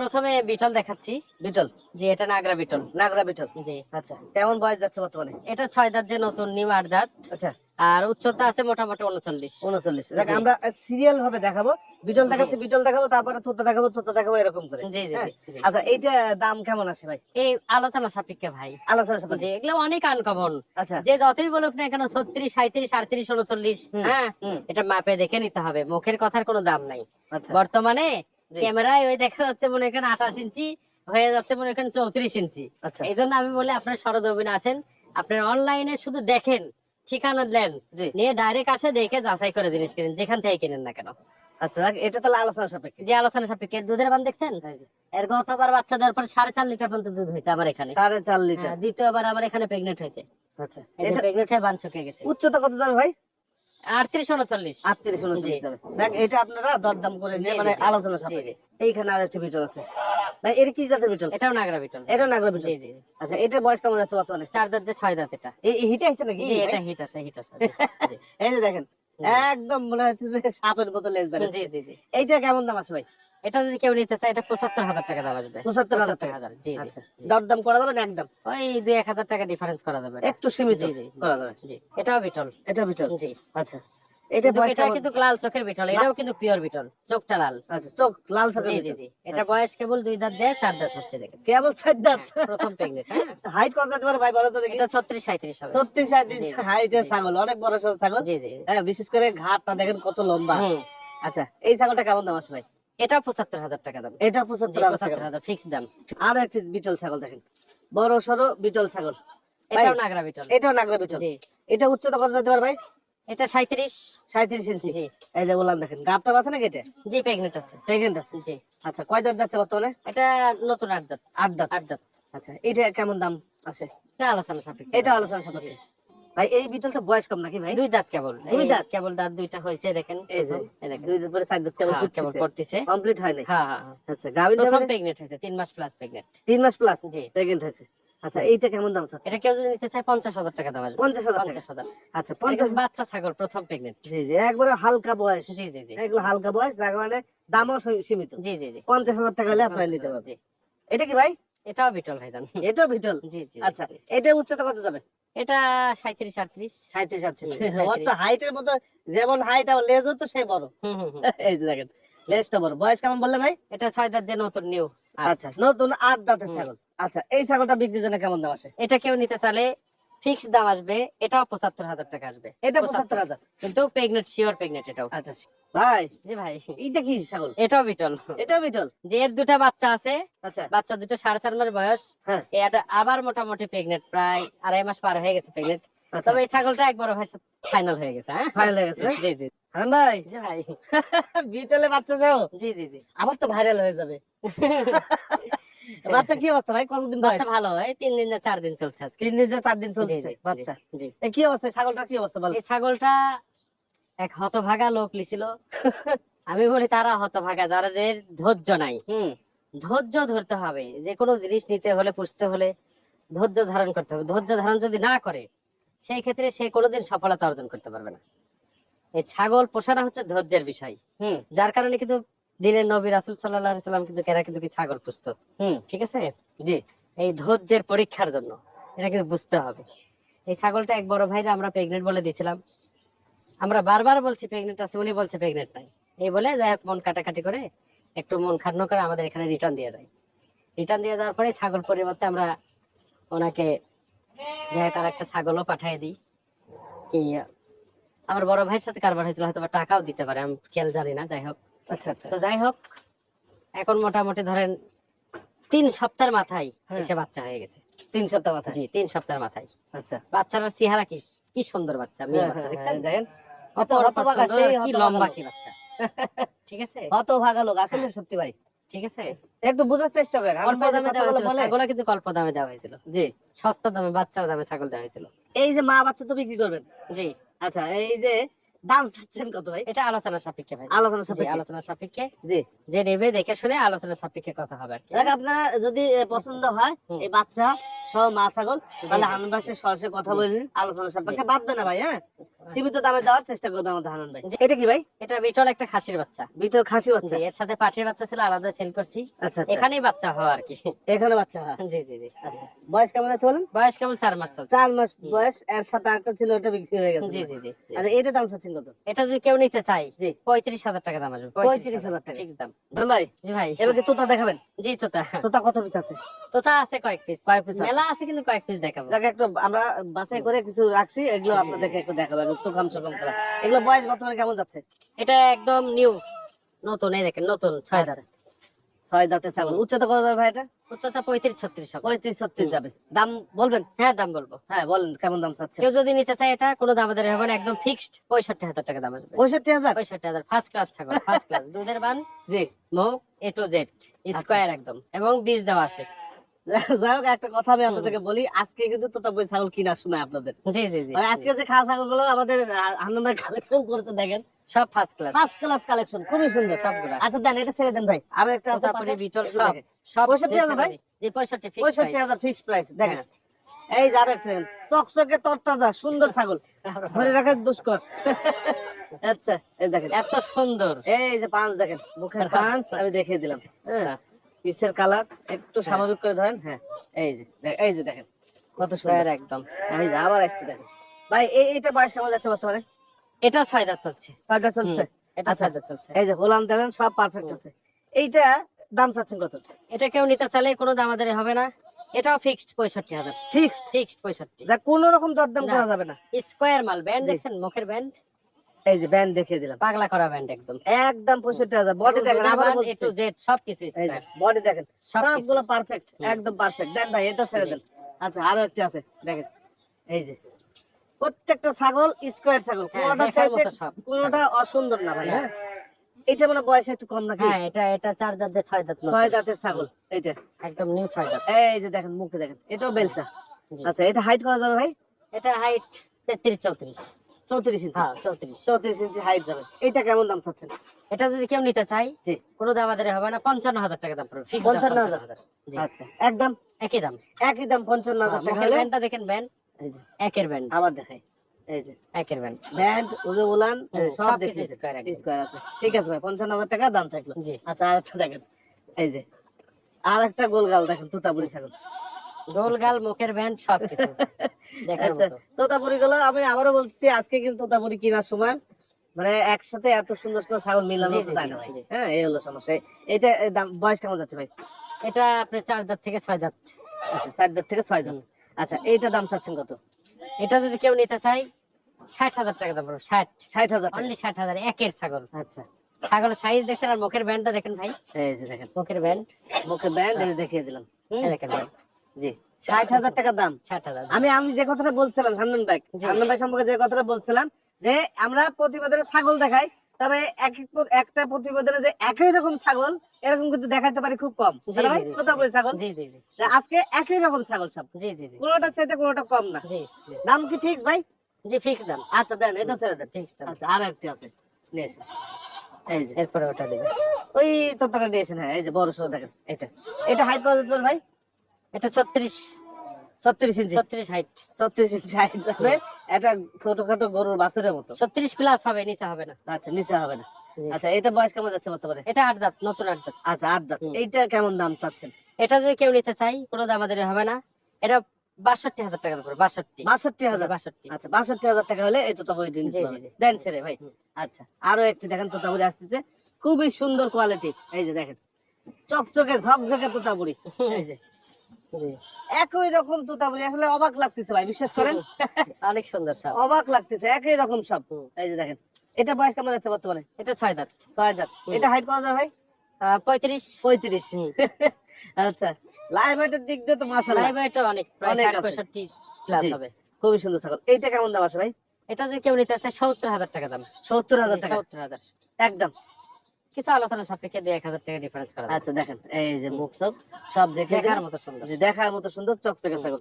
প্রথমে বিটল দেখাচ্ছি। বিটল? যে এটা নাগরা বিটল। নাগরা বিটল। জি। আচ্ছা কেমন বয়স যাচ্ছে বর্তমানে? এটা ছয় দাঁত যে নতুন নিউ আট দাঁত। আচ্ছা। আর উচ্চতা আছে মোটামুটি উনচল্লিশ। উনচল্লিশ। দেখ আমরা সিরিয়াল ভাবে দেখাবো। বিটল জি। দেখাচ্ছে বিটল দেখাবো তারপরে থোতা দেখাবো থোতা দেখাবো এরকম করে। জি জি হ্যাঁ। জি, জি। আচ্ছা এইটা দাম কেমন আছে ভাই? এই আলোচনা সাপেক্ষে ভাই। আলোচনা সাপেক্ষে। এগুলো অনেক আনকমন আচ্ছা। যে যতই বলুক না কেন ছত্রিশ সাঁত্রিশ আটত্রিশ উনচল্লিশ হ্যাঁ? এটা মাপে দেখে নিতে হবে। মুখের কথার কোনো দাম নাই। আচ্ছা। বর্তমানে জি। ক্যামেরায় ওই দেখা যাচ্ছে মনে এখানে আঠাশ ইঞ্চি হয়ে যাচ্ছে মনে এখানে চৌত্রিশ ইঞ্চি। আচ্ছা। এই জন্য আমি বলি আপনার সরজমিনে আসেন আপনার অনলাইনে শুধু দেখেন ঠিকানা দেন নিয়ে ডাইরেক্ট আসে দেখে যাচাই করে জিনিস কিনেন যেখান থেকে কিনেন না কেন। আচ্ছা এটা তাহলে আলোচনা সাপেক্ষে। যে আলোচনা সাপেক্ষে। দুধের বান দেখছেন? এই যে, এর গতবার বাচ্চা দেওয়ার পর সাড়ে চার লিটার পর্যন্ত দুধ হয়েছে আমার এখানে। সাড়ে চার লিটার। হ্যাঁ, দ্বিতীয়বার আমার এখানে প্রেগনেন্ট হয়েছে। আচ্ছা। এটা প্রেগনেন্ট হয়ে বান শুকিয়ে গেছে। উচ্চতা কত যাবে ভাই? আটত্রিশ উনচল্লিশ আটত্রিশ উনচল্লিশ। জি। যাবে। দেখ এটা আপনারা দরদাম করে নিয়ে মানে জি, জি। আলোচনা সাপেক্ষে। এইখানে আর একটা বিটল আছে। ভাই এর কি জাতের বিটল? এটাও নাগরা বিটল। এটা নাগরা বিটল? জি জি আচ্ছা এটার বয়স কেমন যাচ্ছে বর্তমানে? চার দাঁত যে ছয় দাঁত এটা। এই এই হিটে আছে নাকি? জি এটা হিট আছে হিট আছে। এই যে দেখেন একদম মনে হচ্ছে যে সাপের মতো লেজ জি জি জি। এইটা কেমন দাম আছে ভাই? এটা যদি কেউ নিতে চায় এটা পঁচাত্তর হাজার টাকা দাম আসবে। পঁচাত্তর হাজার জি আচ্ছা। দরদাম করা যাবে না একদম? ওই দুই এক হাজার টাকা ডিফারেন্স করা যাবে। একটু সীমিত জি করা যাবে। জি এটাও বিটল। এটা বিটল? জি। আচ্ছা। এটা কিন্তু এটা কিন্তু লাল চোখের বিটল এটাও কিন্তু পিওর বিটল চোখটা লাল। আচ্ছা চোখ লাল চোখের জি জি এটা বয়স কেবল দুই দাঁত যায় চার দাঁত হচ্ছে দেখেন। কেবল চার দাঁত? হ্যাঁ, প্রথম প্রেগনেন্ট হ্যাঁ। হাইট কত যেতে পারে ভাই বলো তো দেখি। এটা হবে। হাইটের ছাগল অনেক বড় ছাগল। জি জি। হ্যাঁ বিশেষ করে ঘাটটা দেখেন কত লম্বা। আচ্ছা এই ছাগলটা কেমন দাম আছে ভাই? এটা পঁচাত্তর হাজার টাকা দাম। এটা পঁচাত্তর পঁচাত্তর হাজার ফিক্স দাম। আরও একটি বিটল ছাগল দেখেন। বড় সড়ো বিটল ছাগল। এটাও নাগরা বিটল। এটাও নাগরা বিটল। এটা উচ্চতা কত যেতে পারে ভাই? এটা ইঞ্চি। জি। এই যে বললাম দেখেন গাবটা আছে নাকি এটা? জি আছে। আছে। জি। আচ্ছা কয় দাঁত যাচ্ছে বর্তমানে? এটা নতুন আট দাঁত। আট দাঁত। আট দাঁত। আচ্ছা এটা কেমন দাম আসে? এটা আলোচনা সাপেক্ষে। এটা আলোচনা সাপেক্ষে। ভাই এই বিটলটা বয়স কম নাকি ভাই? দুই দাঁত কেবল। দুই দাঁত? কেবল দাঁত দুইটা হয়েছে দেখেন এই দুই দিন পরে চার দাঁত কেবল হ্যাঁ, কেবল করতেছে কমপ্লিট হয় নাই? হ্যাঁ হ্যাঁ হ্যাঁ। আচ্ছা গাভিন প্রথম হয়েছে তিন মাস প্লাস প্রেগনেন্ট তিন মাস প্লাস জি। হয়েছে। আচ্ছা এইটা কেমন দাম চাচ্ছে? এটা কেউ যদি নিতে চায় পঞ্চাশ হাজার টাকা দাম আসবে। পঞ্চাশ হাজার পঞ্চাশ হাজার। আচ্ছা পঞ্চাশ বাচ্চা ছাগল প্রথম প্রেগনেন্ট জি জি একবারে হালকা বয়স। জি জি জি। এগুলো হালকা বয়স যার কারণে দামও সীমিত। জি জি জি। পঞ্চাশ হাজার টাকা হলে আপনারা 50 নিতে পারবেন। এটা কি ভাই? এটাও বিটল ভাইজান। এটাও বিটল? জি জি। আচ্ছা এটা উচ্চতা কত যাবে? এটা সাঁত্রিশ আটত্রিশ। সাঁত্রিশ আটত্রিশ ওর তো হাইটের মতো যেমন হাইট আর লেজও তো সে বড়। এই যে দেখেন লেজটা বড়। বয়স কেমন বললে ভাই? এটা ছয় দাঁত যে নতুন নিউ আচ্ছা নতুন আট দাঁতের। ছাগল। আচ্ছা এই ছাগলটা বিক্রির জন্য কেমন দাম আসে? এটা কেউ নিতে চালে ফিক্স দাম আসবে এটাও পঁচাত্তর হাজার টাকা আসবে। এটা 75 পঁচাত্তর হাজার। কিন্তু প্রেগনেন্ট শিওর প্রেগনেন্ট এটাও। আচ্ছা ভাই জি ভাই। এইটা কি ছাগল? এটাও বিটল। এটাও বিটল? যে এর দুটা বাচ্চা আছে আচ্ছা। বাচ্চা দুটো সাড়ে চার মাস বয়স হ্যাঁ। এটা আবার মোটামুটি প্রেগনেন্ট প্রায় আড়াই মাস পার হয়ে গেছে প্রেগনেন্ট আচ্ছা। তবে এই ছাগলটা এক বড় ভাইয়ের ফাইনাল হয়ে গেছে হ্যাঁ? ভাইরাল হয়ে গেছে? জি জি। ভাই? জি ভাই। বিটলে বাচ্চা সহ জি জি জি। আবার তো ভাইরাল হয়ে যাবে। বাচ্চা কি অবস্থা ভাই? কতদিন বাচ্চা ভালো। তিন দিন না চার দিন চলছে আজকে। তিন দিন যে চার দিন চলছে? বাচ্চা জি, জি কি অবস্থা? ছাগলটার কি অবস্থা বল? এই ছাগলটা এক হতভাগা লোক লিছিল আমি বলি তারা হতভাগা যাদের ধৈর্য নাই। হুম। ধৈর্য ধরতে হবে। যে কোনো জিনিস নিতে হলে পুষতে হলে ধৈর্য ধারণ করতে হবে। ধৈর্য ধারণ যদি না করে সেই ক্ষেত্রে সে কোনোদিন সফলতা অর্জন করতে পারবে না। এই ছাগল পোষাটা হচ্ছে ধৈর্যের বিষয়। হুম। যার কারণে কিন্তু দিনের নবী রাসুল সাল্লাহ সাল্লাম কিন্তু এরা কিন্তু ছাগল পুষত। হুম। ঠিক আছে? জি। এই ধৈর্যের পরীক্ষার জন্য। এটা কিন্তু বুঝতে হবে। এই ছাগলটা এক বড় ভাইরা আমরা প্রেগনেন্ট বলে দিয়েছিলাম। আমরা বারবার বলছি প্রেগনেন্ট আছে উনি বলছে প্রেগনেন্ট নাই। এই বলে যাই হোক মন কাটাকাটি করে একটু মন খাটনো করে আমাদের এখানে রিটার্ন দিয়ে দেয়। রিটার্ন দিয়ে দেওয়ার পরে ছাগল পরিবর্তে আমরা ওনাকে যাই হোক আর একটা ছাগলও পাঠিয়ে দিই। কি আমার বড় ভাইয়ের সাথে কারবার হয়েছিল হয়তো বা টাকাও দিতে পারে আমি খেয়াল জানি না যাই হোক। আচ্ছা আচ্ছা। তো যাই হোক এখন মোটামুটি ধরেন তিন সপ্তাহের মাথায় হ্যাঁ। এসে বাচ্চা হয়ে গেছে। তিন সপ্তাহ মাথায়? জি তিন সপ্তাহের মাথায়। আচ্ছা। বাচ্চার চেহারা কি কি সুন্দর বাচ্চা মেয়ে হ্যাঁ, বাচ্চা হ্যাঁ, দেখছেন? দেখেন। হতভাগা, সেই কি লম্বা কি বাচ্চা। ঠিক আছে? অত ভাগা লোক আসলে সত্যি ভাই। ঠিক আছে? একটু বোঝার চেষ্টা করেন। অল্প দামে দেওয়া হয়েছিল বলে কিন্তু অল্প দামে দেওয়া হয়েছিল। জি। সস্তা দামে বাচ্চার দামে ছাগল দেওয়া হয়েছিল। এই যে মা বাচ্চা তো বিক্রি করবেন। জি। আচ্ছা এই যে দাম চাচ্ছেন কত ভাই এটা আলোচনা সাপেক্ষে ভাই। আলোচনা সাপেক্ষে। আলোচনা সাপেক্ষে। জি। যে নেবে দেখে শুনে আলোচনা সাপেক্ষে কথা হবে আর কি। আপনারা যদি পছন্দ হয় এই বাচ্চা সহ মা ছাগল তাহলে জি। হানান সরাসরি কথা জি। আলোচনা সাপেক্ষে। বাঁধবে না ভাই হ্যাঁ? সীমিত দামে দেওয়ার চেষ্টা করবে আমাদের হানান ভাই এটা কি ভাই? এটা বিটল একটা খাসির বাচ্চা। বিটল খাসি বাচ্চা। এর সাথে পাটির বাচ্চা ছিল আলাদা সেল করছি। আচ্ছা আচ্ছা। এখানেই বাচ্চা হওয়া আর কি। এখানে বাচ্চা হয় জি জি জি। আচ্ছা। বয়স কেমন আছে বলেন? বয়স কেবল চার মাস চলছে। চার মাস বয়স এর সাথে আরেকটা ছিল ওটা বিক্রি হয়ে গেছে। জি জি জি। আচ্ছা এটা দাম চাচ্ছেন কত এটা যদি কেউ নিতে চাই জি। পঁয়ত্রিশ হাজার টাকা দাম আসবে। 35,000 টাকা। ফিক্স দাম। ভাই জি ভাই। এবার তোতা দেখাবেন? জি তোতা। তোতা কত পিস আছে? তোতা আছে কয়েক পিস কয়েক পিস। মেলা আছে কিন্তু কয়েক পিস দেখাবো। যাকে একটু আমরা বাছাই করে কিছু রাখছি এগুলো আপনাদেরকে একটু দেখাবেন চোখাম চোখাম করা। এগুলো বয়স বর্তমানে কেমন যাচ্ছে? এটা একদম নিউ। নতুন এই দেখেন নতুন ছয় দাঁত। ছয় দাঁতে ছাগল। উচ্চতা কত যাবে ভাই এটা? উচ্চতা পঁয়ত্রিশ ছত্রিশ পঁয়ত্রিশ ছত্রিশ যাবে। দাম বলবেন? হ্যাঁ দাম বলব। হ্যাঁ বলেন কেমন দাম চাচ্ছে? কেউ যদি নিতে চায় এটা কোনো দাম আমাদের হবে না একদম ফিক্সড পঁয়ষট্টি হাজার টাকা দাম আসবে। পঁয়ষট্টি হাজার? পঁয়ষট্টি হাজার ফার্স্ট ক্লাস ছাগল ফার্স্ট ক্লাস দুধের বান জি। মুখ এ টু জেড স্কোয়ার একদম। এবং বীজ দেওয়া আছে। যাই হোক একটা কথা আমি আপনাদেরকে বলি আজকে কিন্তু তোতা ছাগল কিনা শোনায় আপনাদের। জি জি জি। আজকে যে খাওয়া ছাগলগুলো আমাদের হান্নান কালেকশন করেছে দেখেন। সব first class first class collection খুবই সুন্দর সবগুলা আচ্ছা দেন এটা ছেড়ে দেন ভাই। আরও একটা আছে তোতাপুরি বিটল সব সব 65 হাজার ভাই? জি পঁয়ষট্টি পঁয়ষট্টি হাজার ফিক্স প্রাইস দেখেন। এই দেখেন চকচকে তরতাজা সুন্দর ছাগল। ধরে রাখা দুষ্কর। আচ্ছা এই দেখেন। এত সুন্দর। এই যে পাঁচ দেখেন মুখের পাঁচ আমি দেখিয়ে দিলাম। হ্যাঁ। পিসের কালার একটু স্বাভাবিক করে ধরেন হ্যাঁ এই যে এই যে দেখেন কত সুন্দর। একদম। এই যে আবার আসছে দেখেন। ভাই এই এইটা বয়স কেমন যাচ্ছে বর্তমানে? ছয় দাঁত চলছে। চলছে? এটা। ছয় দাঁত চলছে। এই যে হোলান দেখেন সব পারফেক্ট আছে। এইটা দাম চাচ্ছেন কত? এটা কেউ নিতে চাইলে কোনো দাম আমাদের হবে না। এটাও ফিক্সড পঁয়ষট্টি হাজার। ফিক্সড ফিক্সড পঁয়ষট্টি। যা কোনো রকম দরদাম করা যাবে না। স্কোয়ার মাল ব্যান্ড দেখছেন? মুখের ব্যান্ড এই যে ব্যান্ড দেখিয়ে দিলাম। পাগলা করা ব্যান্ড একদম। একদম পঁয়ষট্টি হাজার বডি দেখেন আবার এ টু জেড সবকিছু বডি দেখেন সবগুলো পারফেক্ট একদম পারফেক্ট দেন ভাই এটা ছেড়ে দেন। আচ্ছা আরও একটা আছে দেখেন। এই যে প্রত্যেকটা ছাগল স্কোয়ার ছাগল হ্যাঁ, কোনোটা চাইতে মতো অসুন্দর না ভাই হ্যাঁ। এটা মানে বয়স একটু কম নাকি? হ্যাঁ এটা এটা চার দাঁত যে ছয় দাঁত ছয় দাঁতের ছাগল এইটা একদম নিউ ছয় দাঁত। এই যে দেখেন মুখে দেখেন এটাও বেলচা। আচ্ছা এটা হাইট করা যাবে ভাই? এটা হাইট তেত্রিশ চৌত্রিশ। চৌত্রিশ ইঞ্চি। হ্যাঁ চৌত্রিশ। চৌত্রিশ ইঞ্চি হাইট যাবে। এটা কেমন দাম চাচ্ছেন? এটা যদি কেউ নিতে চাই কোনো দাম আমাদের হবে না পঞ্চান্ন হাজার টাকা দাম পড়বে পঞ্চান্ন হাজার। আচ্ছা একদম একই দাম। একই দাম পঞ্চান্ন হাজার হ্যাঁ, টাকা ব্যান্ডটা দেখেন ব্যান্ড। একের ব্যান্ড। আবার দেখাই। এই যে। একের ব্যান্ড। উলান সব। স্কোয়ার আছে। ঠিক আছে ভাই পঞ্চান্ন হাজার টাকা দাম থাকল। জি। আচ্ছা আর একটা দেখেন। এই যে। আর একটা গোলগাল দেখেন তোতাপুরি ছাগল। গোল গাল মুখের ব্যান্ড সব কিছু আচ্ছা তোতাপুরি গুলো আমি আবারও বলছি আজকে কিন্তু তোতাপুরি কেনার সময় মানে একসাথে এত সুন্দর সুন্দর ছাগল মিলানো যায় না ভাই। হ্যাঁ এই হলো সমস্যা। এটা দাম বয়স কেমন যাচ্ছে ভাই? এটা আপনার চার দাঁত থেকে ছয় দাঁত। আচ্ছা চার দাঁত থেকে ছয় দাঁত। আচ্ছা এইটা দাম চাচ্ছেন কত? এটা যদি কেউ নিতে চাই ষাট হাজার টাকা দাম পড়বে ষাট। ষাট হাজার অনলি ষাট হাজার একের ছাগল। আচ্ছা। ছাগলের সাইজ দেখছেন আর মুখের ব্যান্ডটা দেখেন ভাই। এই যে দেখেন। মুখের ব্যান্ড। মুখের ব্যান্ড দেখিয়ে দিলাম। দেখেন ভাই। জি। ষাট হাজার টাকা দাম। ষাট হাজার আমি আমি যে কথাটা বলছিলাম হান্নান ভাই হান্নান ভাই সম্পর্কে যে কথাটা বলছিলাম যে আমরা প্রতিবেদনে ছাগল দেখাই তবে এক এক একটা প্রতিবেদনে যে একই রকম ছাগল এরকম কিন্তু দেখাতে পারি খুব কম। জি। তোতাপুরি ছাগল? জি জি জি। আজকে একই রকম ছাগল সব। জি জি কোনোটা চাইতে কোনোটা কম না। জি দাম কি ফিক্স ভাই? জি ফিক্স দাম। আচ্ছা দেন এটা ছেড়ে দেন। ফিক্স দাম। আচ্ছা আর একটা আছে। নিয়ে। এই যে এরপরে ওটা দেবে ওই তোতাটা নিয়ে এসেন হ্যাঁ এই যে বড় সড়ো দেখেন এটা। এটা হাইট কত ভাই? এটা ছত্রিশ। ছত্রিশ ইঞ্চি। ছত্রিশ হাইট ছত্রিশ ইঞ্চি হাইট যাবে এটা ছোটখাটো গরুর বাছুরের মতো। ছত্রিশ প্লাস হবে নিচে হবে না। আচ্ছা নিচে হবে না। আচ্ছা এটা বয়স কেমন যাচ্ছে বর্তমানে? এটা আট দাঁত নতুন আট দাঁত। আচ্ছা আট দাঁত। এইটা কেমন দাম চাচ্ছেন? এটা যদি কেউ নিতে চাই কোনো দাম আমাদের হবে না। এটা বাষট্টি হাজার টাকা পড়বে বাষট্টি। বাষট্টি হাজার? বাষট্টি। আচ্ছা বাষট্টি হাজার টাকা হলে এই তোতাপুরি দিন জি, জি, জি। দেন ছেড়ে ভাই। আচ্ছা আরও একটি দেখেন তোতাপুরি আসতেছে। খুবই সুন্দর কোয়ালিটি এই যে দেখেন চকচকে ঝকঝকে তোতাপুরি এই যে একই রকম তোতাপুরি আসলে অবাক লাগতেছে ভাই বিশ্বাস করেন? অনেক সুন্দর সব অবাক লাগতেছে একই রকম হুম। এই যে দেখেন এটা বয়স কেমন যাচ্ছে বর্তমানে? এটা ছয় দাঁত। ছয় দাঁত। এটা হাইট কত যায় ভাই? পঁয়ত্রিশ। পঁয়ত্রিশ। আচ্ছা লাইভ হাইটের দিক দিয়ে তো মাসাল্লাহ লাইভ অনেক অনেক পঁয়ষট্টি প্লাস হবে। খুবই সুন্দর ছাগল। এইটা কেমন দাম আছে ভাই? এটা যদি কেউ নিতে চায় সত্তর হাজার টাকা দাম। সত্তর হাজার টাকা। সত্তর হাজার। একদম। কিছু আলোচনা সাপেক্ষে দুই এক হাজার টাকা ডিফারেন্স করা আচ্ছা দেখেন এই যে মুখ সব সব দেখে দেখার মতো সুন্দর। দেখার মতো সুন্দর চকচকে ছাগল।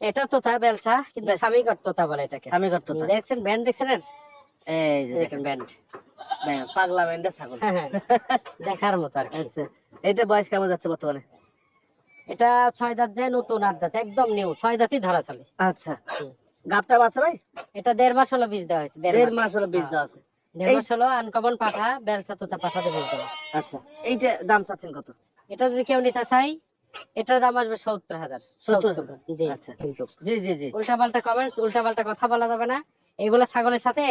এটা তোতা বেলসা কিন্তু তোতা বলে এটাকে। দেখছেন ব্যান্ড দেখছেন এর? এই যে দেখেন ব্যান্ড পাগলা ছাগল। দেখার মতো আর আচ্ছা এটা বয়স কেমন যাচ্ছে বর্তমানে? এটা ছয় দাঁত যায় নতুন আট দাঁত একদম নিউ ছয় দাঁতই ধরা চলে। আচ্ছা। গাবটা বাচ্চা ভাই? এটা দেড় মাস হলো বীজ দেওয়া হয়েছে দেড় মাস হলো বীজ হ্যাঁ। দেওয়া আছে। দেড় হলো আনকমন পাঠা বেলসা তোতা পাঠাতে বীজ আচ্ছা এইটা দাম চাচ্ছেন কত? এটা যদি কেউ নিতে চাই এটার দাম আসবে সত্তর হাজার জি। আচ্ছা। জি জি জি। উল্টা পাল্টা কমেন্টস উল্টা পাল্টা কথা বলা যাবে না। এগুলো ছাগলের সাথে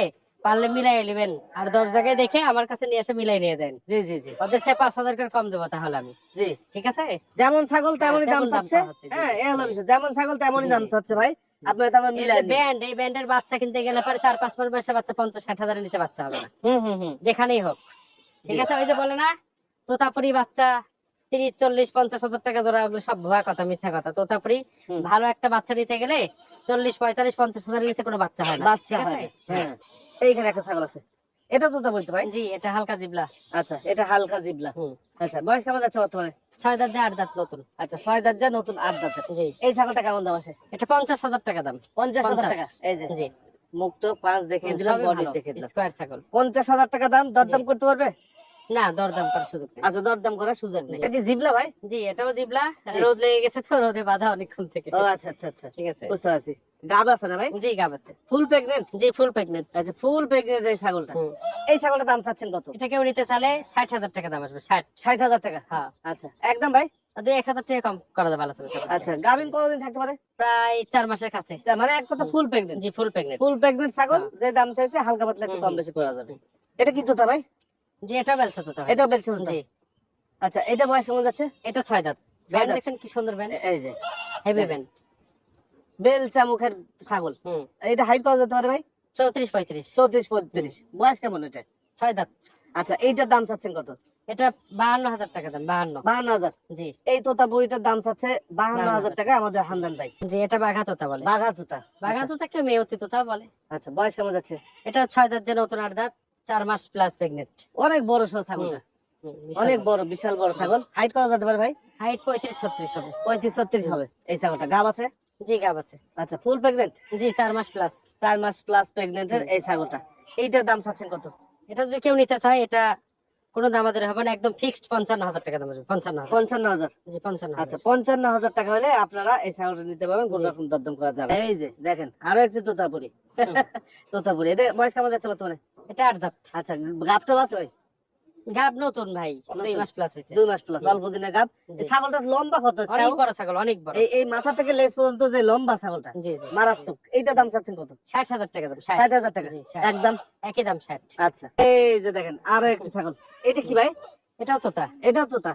পারলে মিলাই নেবেন। আর দশ জায়গায় দেখে আমার কাছে নিয়ে এসে মিলাই নিয়ে দেন। জি জি জি। ওদের সে পাঁচ হাজার করে কম দেবো তাহলে আমি। জি। ঠিক আছে? যেমন ছাগল তেমনই হ্যাঁ, দাম চাচ্ছে। হ্যাঁ এ হলো বিষয়। যেমন ছাগল তেমনই দাম। চাচ্ছে ভাই। আপনার তেমন মিলাই ব্যান্ড এই ব্যান্ডের বাচ্চা কিনতে গেলে পরে চার পাঁচ মাস বয়সে বাচ্চা পঞ্চাশ ষাট হাজারের নিচে বাচ্চা হবে না। হুম হুম হুম। যেখানেই হোক। ঠিক আছে? ওই যে বলে না তোতাপুরি বাচ্চা তিরিশ চল্লিশ পঞ্চাশ হাজার টাকা জোড়া ওগুলো সব ভুয়া কথা মিথ্যা কথা। তোতাপুরি ভালো একটা বাচ্চা নিতে গেলে চল্লিশ পঁয়তাল্লিশ পঞ্চাশ হাজারের নিচে কোনো বাচ্চা হয় না। বাচ্চা আছে? হয় হ্যাঁ। এইখানে একটা ছাগল আছে। এটা তো তা বলতে ভাই? জি এটা হালকা জিবলা। আচ্ছা এটা হালকা জিবলা। আচ্ছা বয়স কেমন যাচ্ছে বর্তমানে? ছয় দাঁত যা আট দাঁত নতুন। আচ্ছা ছয় দাঁত যা নতুন আট দাঁত। জি। এই ছাগলটা কেমন দাম আছে? এটা পঞ্চাশ হাজার টাকা দাম। পঞ্চাশ হাজার টাকা এই যে। জি। মুক্ত পাঁচ দেখে দিলাম বডি দেখে দিলাম। স্কোয়ার ছাগল। পঞ্চাশ হাজার টাকা দাম দরদাম। করতে পারবে? না দরদাম করার সুযোগ নেই। আচ্ছা দরদাম করার সুযোগ নেই। এটা কি জিবলা ভাই? জি এটাও জিবলা। রোদ লেগে গেছে তো রোদে বাধা অনেকক্ষণ থেকে। ও আচ্ছা আচ্ছা আচ্ছা। ঠিক আছে। বুঝতে পারছি। গাব আছে না ভাই? জি গাব আছে। ফুল প্রেগনেন্ট জি ফুল প্রেগনেন্ট আচ্ছা ফুল প্রেগনেন্ট এই ছাগলটা। এই ছাগলটার দাম চাচ্ছেন কত? এটা কেউ নিতে চালে ষাট হাজার টাকা দাম আসবে ষাট। ষাট হাজার টাকা? হ্যাঁ। আচ্ছা একদম ভাই? দুই এক হাজার টাকা কম করা যাবে আলোচনা। আচ্ছা গাভিন কতদিন থাকতে পারে? প্রায় চার মাসের কাছে। মানে এক কথা ফুল প্রেগনেন্ট জি ফুল প্রেগনেন্ট ফুল প্রেগনেন্ট ছাগল হ্যাঁ। যে দাম চাইছে হালকা পাতলা একটু কম বেশি করা যাবে। এটা কি তোতা ভাই? জি এটা বেলসা তো এটাও বেলছে জি। আচ্ছা এটা বয়স কেমন যাচ্ছে? এটা ছয় দাঁত। ব্যান্ড দেখছেন কি সুন্দর ব্যান্ড এই যে। হেভি। ব্যান্ড বেলচা মুখের ছাগল। হুম। এটা হাইট কত যেতে পারে ভাই? চৌত্রিশ পঁয়ত্রিশ। চৌত্রিশ পঁয়ত্রিশ। বয়স কেমন এটা? ছয় দাঁত। আচ্ছা এইটার দাম চাচ্ছেন কত? এটা বাহান্ন হাজার টাকা দাম বাহান্ন। বাহান্ন হাজার? জি। এই তোতা বইটার দাম চাচ্ছে বাহান্ন হাজার টাকা আমাদের হান্দান ভাই। জি এটা বাঘা তোতা বলে। বাঘা তোতা। বাঘা আচ্ছা, তোতা কেউ মেয়তি তোতা বলে। আচ্ছা বয়স কেমন যাচ্ছে? এটা ছয় দাঁত যে নতুন আট দাঁত। চার মাস প্লাস প্রেগনেন্ট অনেক বড় সড়ো ছাগলটা অনেক বড়। বিশাল বড় ছাগল। হাইট কত যেতে পারে ভাই? হাইট পঁয়ত্রিশ ছত্রিশ হবে। পঁয়ত্রিশ ছত্রিশ হবে। এই ছাগলটা গাব আছে? জি গাব আছে। আচ্ছা ফুল প্রেগনেন্ট জি চার মাস প্লাস চার মাস প্লাস প্রেগনেন্টের এই ছাগলটা। এইটার দাম চাচ্ছেন কত? এটা যদি কেউ নিতে চায় এটা কোনো দাম আমাদের হবে না। একদম ফিক্সড পঞ্চান্ন হাজার টাকা দাম আসবে পঞ্চান্ন পঞ্চান্ন হাজার? জি পঞ্চান্ন আচ্ছা পঞ্চান্ন হাজার টাকা হলে আপনারা এই ছাগলটা নিতে পারবেন। কোনো। রকম দরদম করা যাবে। এই যে দেখেন। আরও একটি তোতাপুরি। তোতাপুরি। এটা বয়স কেমন যাচ্ছে বর্তমানে? এটা আট দাঁত আচ্ছা আছে গাব নতুন ভাই দুই মাস প্লাস হয়েছে। দুই মাস প্লাস অল্প দিনে গাব ছাগলটা লম্বা কত? অনেক বড় ছাগল অনেক বড়। এই মাথা থেকে লেজ পর্যন্ত যে লম্বা ছাগলটা মারাত্মক। এইটা দাম চাচ্ছেন কত? ষাট হাজার টাকা দাম ষাট। হাজার টাকা। জি, একদম একই দাম ষাট। আচ্ছা এই যে দেখেন আরও একটি ছাগল। এটা কি ভাই? এটাও তোতা। এটাও তোতা।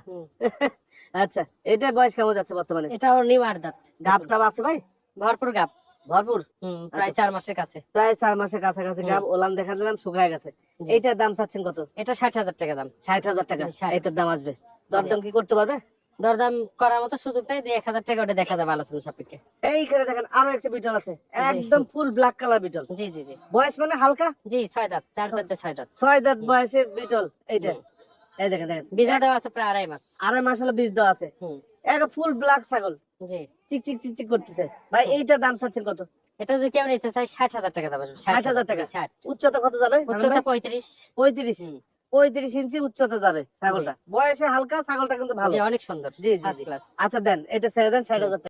আচ্ছা এটার বয়স কেমন যাচ্ছে বর্তমানে? এটাও নিউ আট দাঁত। গাবটা আছে ভাই? ভরপুর গাব ভরপুর হুম, প্রায় আচ্ছা। চার মাসের কাছে। প্রায় চার মাসের কাছাকাছি গাব ওলান দেখা দিলাম শুকায় গেছে। এইটার দাম চাচ্ছেন কত? এটা ষাট হাজার টাকা দাম। ষাট হাজার টাকা। এটার দাম আসবে। দরদাম কি করতে পারবে? দরদাম করার মতো সুযোগ নাই এক হাজার টাকা ওটা দেখা যাবে আলোচনা সাপেক্ষে। এইখানে দেখেন আরও একটা বিটল আছে। একদম ফুল ব্ল্যাক কালার বিটল। জি জি জি। বয়স মানে হালকা? জি ছয় দাঁত চার দাঁত ছয় দাঁত। ছয় দাঁত হুম। বয়সের বিটল এইটা। এই দেখেন দেখেন। বীজা দেওয়া আছে প্রায় আড়াই মাস। আড়াই মাস হলো বীজ দেওয়া আছে। হুম। এক ফুল ব্ল্যাক ছাগল। জি। চিক চিক চিক চিক করতেছে। ভাই এইটার দাম চাচ্ছেন কত? এটা যদি কেউ নিতে চাই ষাট হাজার টাকা দাম ষাট হাজার টাকা? ষাট। উচ্চতা কত যাবে? উচ্চতা পঁয়ত্রিশ। পঁয়ত্রিশ। পঁয়ত্রিশ ইঞ্চি উচ্চতা যাবে ছাগলটা। বয়সে হালকা ছাগলটা কিন্তু ভালো। অনেক সুন্দর। জি জি ফার্স্ট জি। ক্লাস আচ্ছা দেন এটা ছেড়ে দেন ষাট হাজার